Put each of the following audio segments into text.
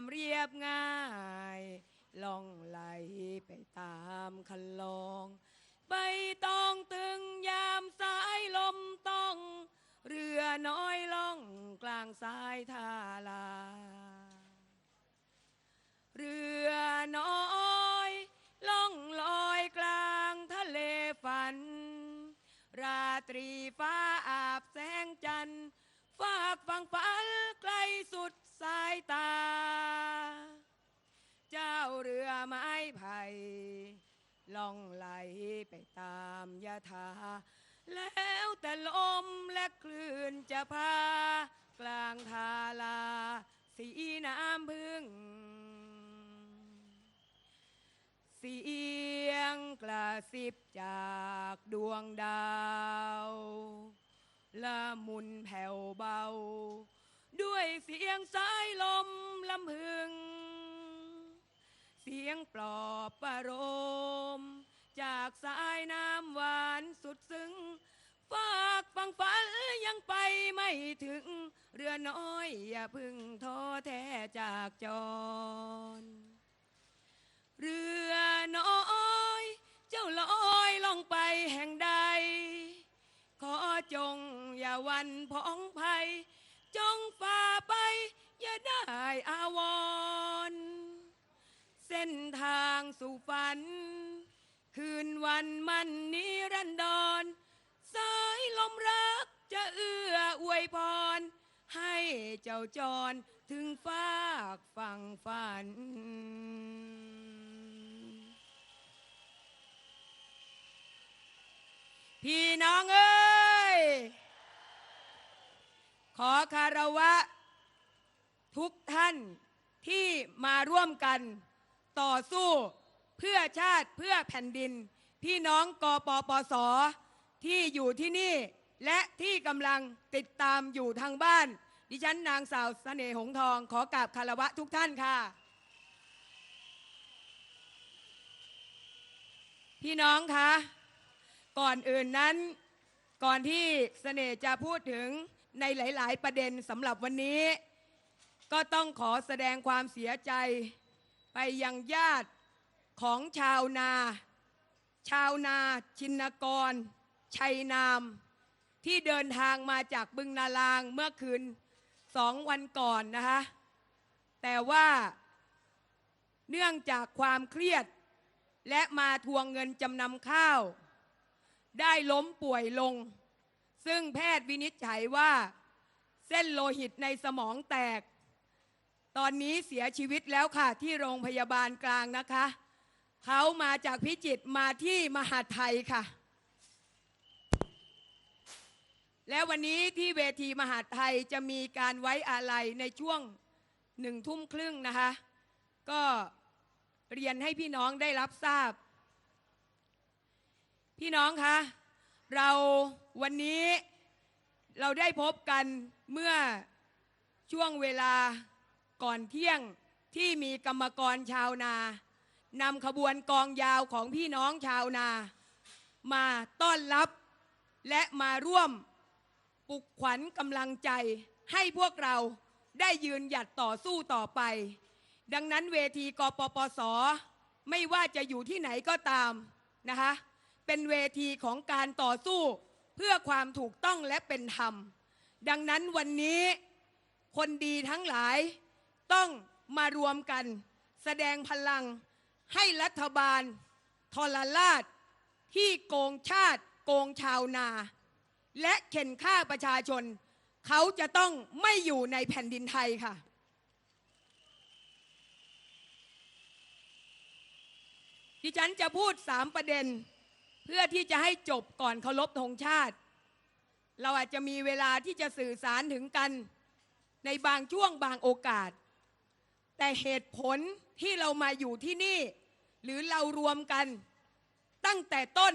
ความเรียบง่าย ล่องไหลไปตามคันลองใบตองตึงยามสายลมต้อง เรือน้อยล่องกลางสายทาลา เรือน้อยล่องลอยกลางทะเลฝัน ราตรีฟ้าอาบแสงจันทร์ฝากฟังฝันไกลสุดสายตา เรือไม้ไผ่ล่องไหลไปตามยาทาแล้วแต่ลมและคลื่นจะพา กลางทาลา สีน้ำพึ่ง เสียงกระซิบจากดวงดาวละมุนแผ่วเบา ด้วยเสียงสายลมลำพึง เสียงปลอบประโลมจากสายน้ำหวานสุดซึ้งฝากฟังฝันยังไปไม่ถึง เรือน้อยอย่าพึ่งท้อแท้จากจร เรือน้อย เจ้าลอยล่องไปแห่งใด ขอจงอย่าวันพองภัย จงฝ่าไปอย่าได้อาวร เส้นทางสู่ฝัน คืนวันมันนิรันดรสายลมรักจะเอื้ออวยพร ให้เจ้าจรถึงฟากฝั่งฝัน พี่น้องเอ้ย ขอคารวะทุกท่านที่มาร่วมกัน ต่อสู้เพื่อชาติเพื่อแผ่นดิน พี่น้องกปปส ที่อยู่ที่นี่ และที่กำลังติดตามอยู่ทางบ้าน ดิฉันนางสาวเสน่หงทอง ขอกราบคารวะทุกท่านค่ะ พี่น้องคะก่อนอื่นนั้น ก่อนที่เสน่ห์จะพูดถึงในหลาย ๆ ประเด็นสำหรับวันนี้ ก็ต้องขอแสดงความเสียใจ ไปยังญาติของชาวนา ชาวนาชินกร ชัยนาม ที่เดินทางมาจากบึงนาลางเมื่อคืนสองวันก่อนนะคะแต่ว่าเนื่องจากความเครียด และมาทวงเงินจำนำข้าว ได้ล้มป่วยลง ซึ่งแพทย์วินิจฉัยว่า เส้นโลหิตในสมองแตก ตอนนี้เสียชีวิตแล้วค่ะ ที่โรงพยาบาลกลางนะคะ เขามาจากพิจิตรมาที่มหาไทยค่ะ และวันนี้ที่เวทีมหาไทยจะมีการไว้อาลัยในช่วงหนึ่งทุ่มครึ่งนะคะ ก็เรียนให้พี่น้องได้รับทราบ พี่น้องคะเราวันนี้เราได้พบกันเมื่อช่วงเวลา ก่อนเที่ยงที่มีกรรมกรชาวนานำขบวนกองยาวของพี่น้องชาวนา มาต้อนรับและมาร่วมปลุกขวัญกำลังใจให้พวกเราได้ยืนหยัดต่อสู้ต่อไป ดังนั้นเวทีกปปส ไม่ว่าจะอยู่ที่ไหนก็ตามนะคะเป็นเวทีของการต่อสู้เพื่อความถูกต้องและเป็นธรรม ดังนั้นวันนี้คนดีทั้งหลาย ต้องมารวมกัน แสดงพลังให้รัฐบาลทรราช ที่โกงชาติโกงชาวนา และเข็นฆ่าประชาชน เขาจะต้องไม่อยู่ในแผ่นดินไทยค่ะ ดิฉันจะพูดสามประเด็น เพื่อที่จะให้จบก่อนเคารพธงชาติ เราอาจจะมีเวลาที่จะสื่อสารถึงกันในบางช่วงบางโอกาส แต่เหตุผลที่เรามาอยู่ที่นี่ หรือเรารวมกันตั้งแต่ต้น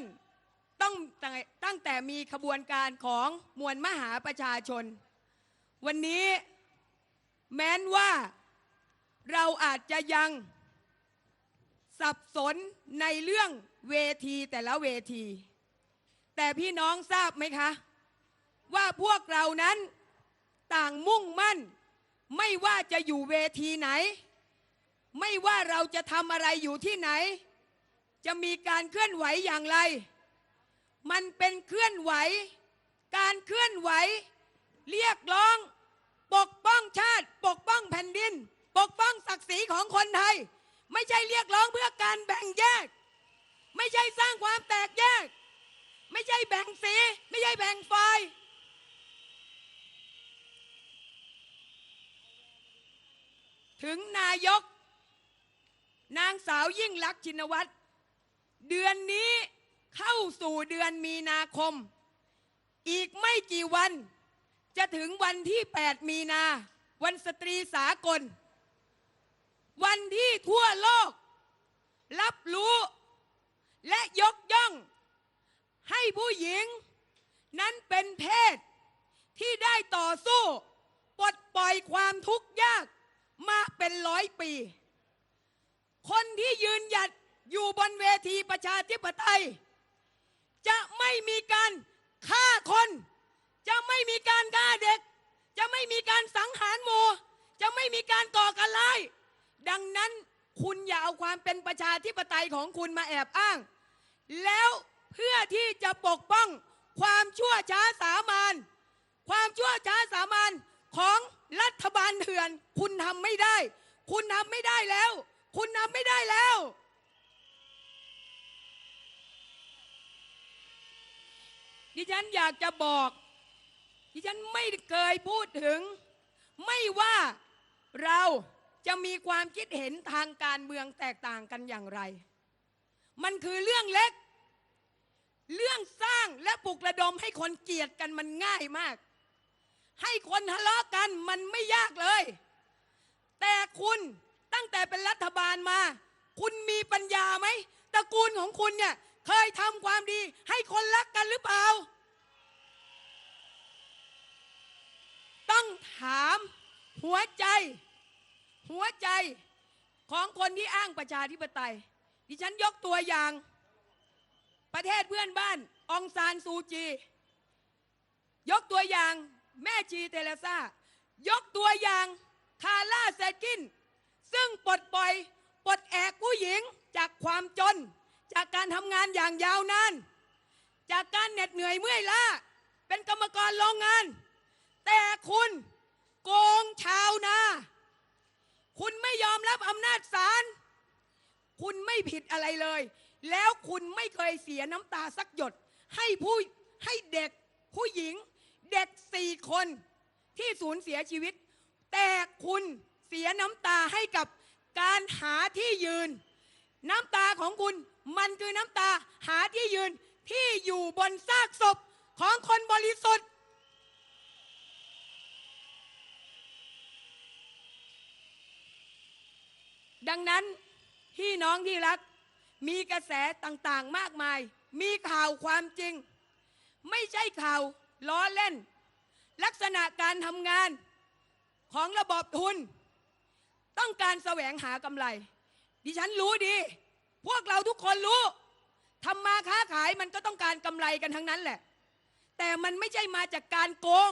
ต้องแต่ตั้งแต่มีขบวนการของมวลมหาประชาชน วันนี้แม้นว่าเราอาจจะยังสับสนในเรื่องเวทีแต่ละเวที แต่พี่น้องทราบไหมคะ ว่าพวกเรานั้นต่างมุ่งมั่น ไม่ว่าจะอยู่เวทีไหน ไม่ว่าเราจะทำอะไรอยู่ที่ไหน จะมีการเคลื่อนไหวอย่างไร มันเป็นเคลื่อนไหว การเคลื่อนไหว เรียกร้อง ปกป้องชาติ ปกป้องแผ่นดิน ปกป้องศักดิ์ศรีของคนไทย ไม่ใช่เรียกร้องเพื่อการแบ่งแยก ไม่ใช่สร้างความแตกแยก ไม่ใช่แบ่งสี ไม่ใช่แบ่งฝ่าย ถึงนายก นางสาวยิ่งลักษณ์ชินวัตร เดือนนี้เข้าสู่เดือนมีนาคม อีกไม่กี่วัน จะถึงวันที่ 8 มีนา วันสตรีสากล วันที่ทั่วโลก รับรู้ และยกย่อง ให้ผู้หญิง นั้นเป็นเพศที่ได้ต่อสู้ ปลดปล่อยความทุกข์ยาก มาเป็นร้อยปี คนที่ยืนหยัดอยู่บนเวทีประชาธิปไตย จะไม่มีการฆ่าคน จะไม่มีการฆ่าเด็ก จะไม่มีการสังหารหมู่จะไม่มีการก่อการร้ายดังนั้นคุณอย่าเอาความเป็นประชาธิปไตยของคุณมาแอบอ้าง แล้วเพื่อที่จะปกป้องความชั่วช้าสามานความชั่วช้าสามานของ รัฐบาลเถื่อน คุณทำไม่ได้ คุณทำไม่ได้แล้ว คุณทำไม่ได้แล้ว ดิฉันอยากจะบอก ดิฉันไม่เคยพูดถึง ไม่ว่าเราจะมีความคิดเห็นทางการเมืองแตกต่างกันอย่างไร มันคือเรื่องเล็ก เรื่องสร้างและปลุกระดมให้คนเกลียดกันมันง่ายมาก ให้คนทะเลาะกันมันไม่ยากเลย แต่คุณตั้งแต่เป็นรัฐบาลมา คุณมีปัญญาไหมตระกูลของคุณเนี่ยเคยทำความดีให้คนรักกันหรือเปล่า ต้องถามหัวใจ หัวใจของคนที่อ้างประชาธิปไตย ดิฉันยกตัวอย่าง ประเทศเพื่อนบ้านองซานซูจี ยกตัวอย่าง แม่ชีเทเลซายกตัวอย่างคาร่าเซกิน ซึ่งปลดปล่อยปลดแอกผู้หญิงจากความจน จากการทำงานอย่างยาวนาน จากการเหน็ดเหนื่อยเมื่อยล้าเป็นกรรมกรโรงงาน แต่คุณโกงชาวนา คุณไม่ยอมรับอำนาจศาลคุณไม่ผิดอะไรเลย แล้วคุณไม่เคยเสียน้ำตาสักหยด ให้ผู้ให้เด็กผู้หญิง เด็กสี่คนที่สูญเสียชีวิต แต่คุณเสียน้ำตาให้กับการหาที่ยืน น้ำตาของคุณมันคือน้ำตาหาที่ยืนที่อยู่บนซากศพของคนบริสุทธิ์ดังนั้นพี่น้องที่รัก มีกระแสต่างๆมากมาย มีข่าวความจริง ไม่ใช่ข่าว ล้อเล่น ลักษณะการทำงานของระบบทุน ต้องการแสวงหากำไร ดิฉันรู้ดี พวกเราทุกคนรู้ทำมาค้าขายมันก็ต้องการกำไรกันทั้งนั้นแหละ แต่มันไม่ใช่มาจากการโกง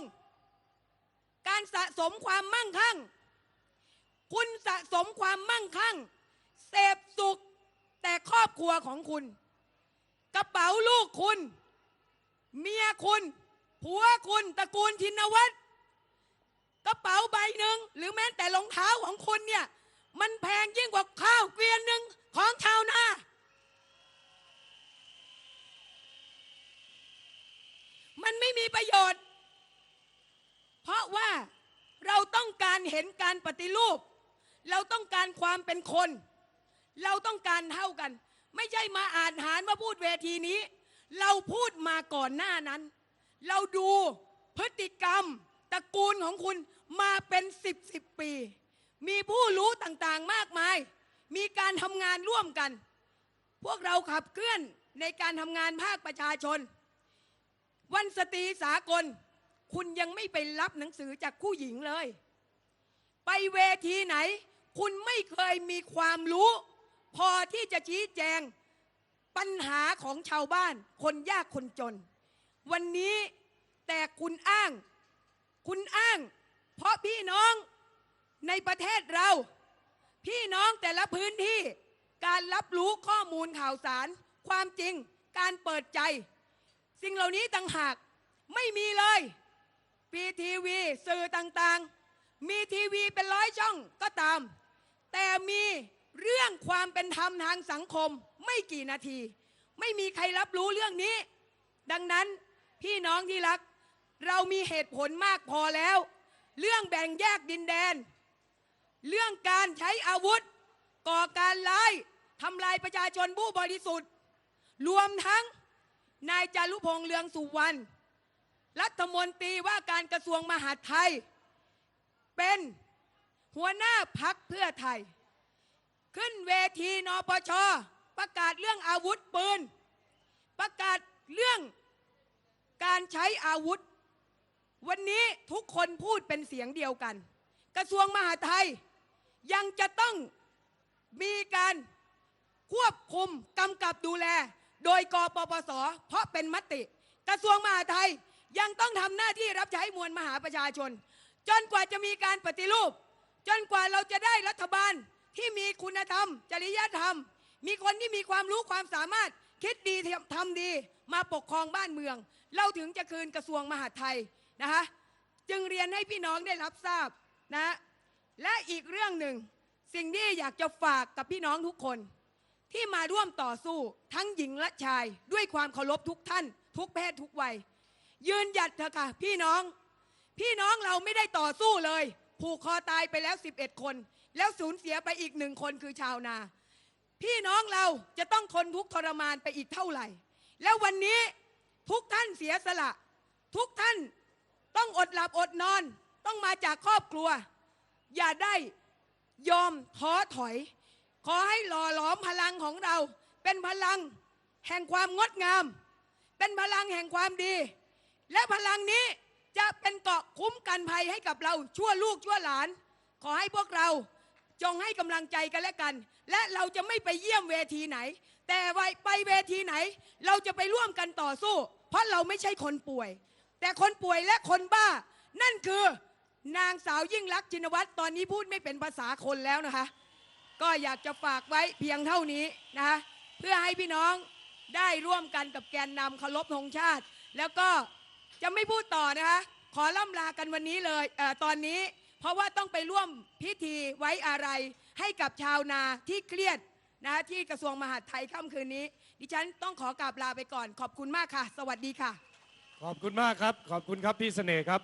การสะสมความมั่งคั่ง คุณสะสมความมั่งคั่ง เสพสุขแต่ครอบครัวของคุณ กระเป๋าลูกคุณ เมียคุณ ผัวคุณตระกูลชินวัตรกระเป๋าใบหนึ่งหรือแม้แต่รองเท้าของคุณเนี่ยมันแพงยิ่งกว่าข้าวเกวียนหนึ่งของชาวนามันไม่มีประโยชน์ เพราะว่าเราต้องการเห็นการปฏิรูป เราต้องการความเป็นคน เราต้องการเท่ากัน ไม่ใช่มาอ่านหารมาพูดเวทีนี้ เราพูดมาก่อนหน้านั้น เราดูพฤติกรรมตระกูลของคุณมาเป็นสิบสิบปี มีผู้รู้ต่างๆมากมาย มีการทำงานร่วมกัน พวกเราขับเคลื่อนในการทำงานภาคประชาชน วันสตรีสากล คุณยังไม่ไปรับหนังสือจากผู้หญิงเลย ไปเวทีไหน คุณไม่เคยมีความรู้ พอที่จะชี้แจงปัญหาของชาวบ้านคนยากคนจน วันนี้แต่คุณอ้าง คุณอ้าง เพราะพี่น้องในประเทศเรา พี่น้องแต่ละพื้นที่ การรับรู้ข้อมูลข่าวสาร ความจริง การเปิดใจ สิ่งเหล่านี้ต่างหากไม่มีเลยปีทีวีสื่อต่างๆ มีทีวีเป็นร้อยช่องก็ตาม แต่มีเรื่องความเป็นธรรมทางสังคมไม่กี่นาที ไม่มีใครรับรู้เรื่องนี้ ดังนั้น พี่น้องที่รัก เรามีเหตุผลมากพอแล้ว เรื่องแบ่งแยกดินแดน เรื่องการใช้อาวุธ ก่อการร้ายทำลายประชาชนผู้บริสุทธิ์ รวมทั้งนายจารุพงษ์เลืองสุวรรณรัฐมนตรีว่าการกระทรวงมหาดไทย เป็นหัวหน้าพักเพื่อไทย ขึ้นเวทีนปช ประกาศเรื่องอาวุธปืน ประกาศเรื่อง การใช้อาวุธ วันนี้ทุกคนพูดเป็นเสียงเดียวกัน กระทรวงมหาดไทยยังจะต้องมีการควบคุมกำกับดูแล โดยกปปส เพราะเป็นมติ กระทรวงมหาดไทยยังต้องทำหน้าที่รับใช้มวลมหาประชาชน จนกว่าจะมีการปฏิรูป จนกว่าเราจะได้รัฐบาลที่มีคุณธรรม จริยธรรม มีคนที่มีความรู้ความสามารถคิดดีทำดีมาปกครองบ้านเมือง เราถึงจะคืนกระทรวงมหาดไทยนะคะจึงเรียนให้พี่น้องได้รับทราบนะและอีกเรื่องหนึ่งสิ่งที่อยากจะฝากกับพี่น้องทุกคน ที่มาร่วมต่อสู้ทั้งหญิงและชายด้วยความเคารพทุกท่าน ทุกเพศทุกวัย ยืนหยัดเถอะค่ะพี่น้อง พี่น้องเราไม่ได้ต่อสู้เลย ผูกคอตายไปแล้ว 11 คน แล้วสูญเสียไปอีกหนึ่งคนคือชาวนา พี่น้องเราจะต้องทนทุกทรมานไปอีกเท่าไหร่ แล้ววันนี้ ทุกท่านเสียสละ ทุกท่านต้องอดหลับอดนอน ต้องมาจากครอบครัว อย่าได้ยอมท้อถอย ขอให้หล่อหลอมพลังของเรา เป็นพลังแห่งความงดงาม เป็นพลังแห่งความดี และพลังนี้จะเป็นเกาะคุ้มกันภัยให้กับเราชั่วลูกชั่วหลาน ขอให้พวกเราจงให้กำลังใจกันและกัน และเราจะไม่ไปเยี่ยมเวทีไหน แต่ไวไปเวทีไหน เราจะไปร่วมกันต่อสู้ เพราะเราไม่ใช่คนป่วย แต่คนป่วยและคนบ้า นั่นคือนางสาวยิ่งรักษณ์ชินวัตรตอนนี้พูดไม่เป็นภาษาคนแล้วนะคะ ก็อยากจะฝากไว้เพียงเท่านี้นะคะเพื่อให้พี่น้องได้ร่วมกันกับแกนนำเคารพธงชาติ แล้วก็จะไม่พูดต่อนะคะขอล่ำลากันวันนี้เลยเออตอนนี้ เพราะว่าต้องไปร่วมพิธีไว้อะไรให้กับชาวนาที่เครียด นะที่กระทรวงมหาดไทยค่ำคืนนี้ ดิฉันต้องขอกราบลาไปก่อน ขอบคุณมากค่ะ สวัสดีค่ะ ขอบคุณมากครับ ขอบคุณครับพี่เสน่ห์ครับ